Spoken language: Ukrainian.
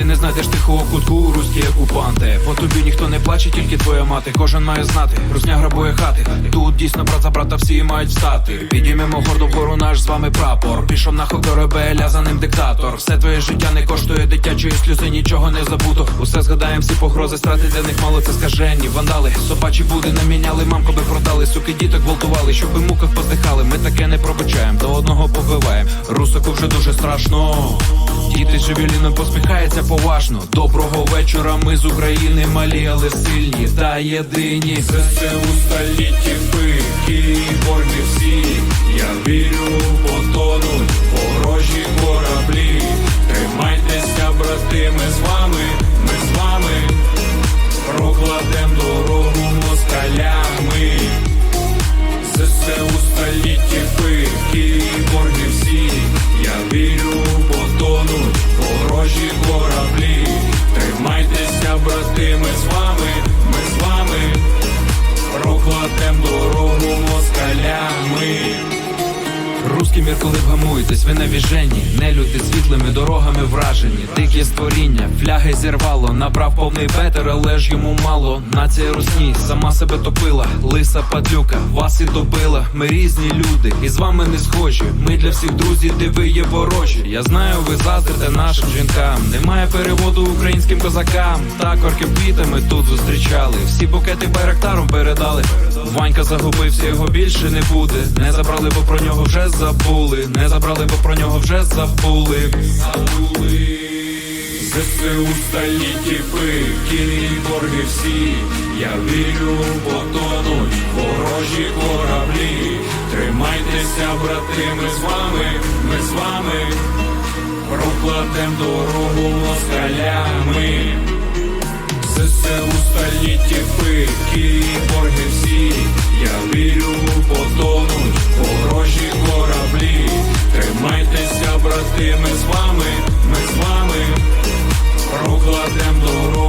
ти не знайдеш тихого кутку, руські окупанти. По тобі ніхто не плаче, тільки твоя мати. Кожен має знати, русня грабує хати. Тут дійсно брат за брата всі мають встати. Підіймемо гордо вгору наш з вами прапор. Пішов на до за ним диктатор. Все твоє життя не коштує дитячої сльози, нічого не забуто. Усе згадаємо, всі погрози, страти для них мало це скажені. Вандали, собачі буди наміняли, мамку би продали, суки діток гвалтували, щоб у муках поздихали. Ми таке не пробачаємо, до одного побиваємо. Русику вже дуже страшно. Діти живі посміхається поважно. Доброго вечора, ми з України малі, але сильні та єдині. ЗСУ столітті ви, борги всі. Я вірю, Прокладем дорогу Руський коли вгамуєтесь, ви навіжені. Не люди світлими дорогами вражені. Дикі створіння, фляги зірвало. Набрав повний бетер, але ж йому мало. Нація русні, сама себе топила. Лиса падлюка, вас і добила. Ми різні люди, і з вами не схожі. Ми для всіх друзі, де ви є ворожі. Я знаю, ви заздрите нашим жінкам. Немає переводу українським козакам. Так орків квітами тут зустрічали. Всі букети байрактаром передали Ванька загубився, його більше не буде. Не забрали, бо про нього вже забули. Не забрали, бо про нього вже забули. Забули. ЗСУ столітті пики, борги всі. Я вірю, потонуть ворожі кораблі. Тримайтеся, брати, ми з вами, ми з вами. Прокладем дорогу москалями. ЗСУ пики, борги Remember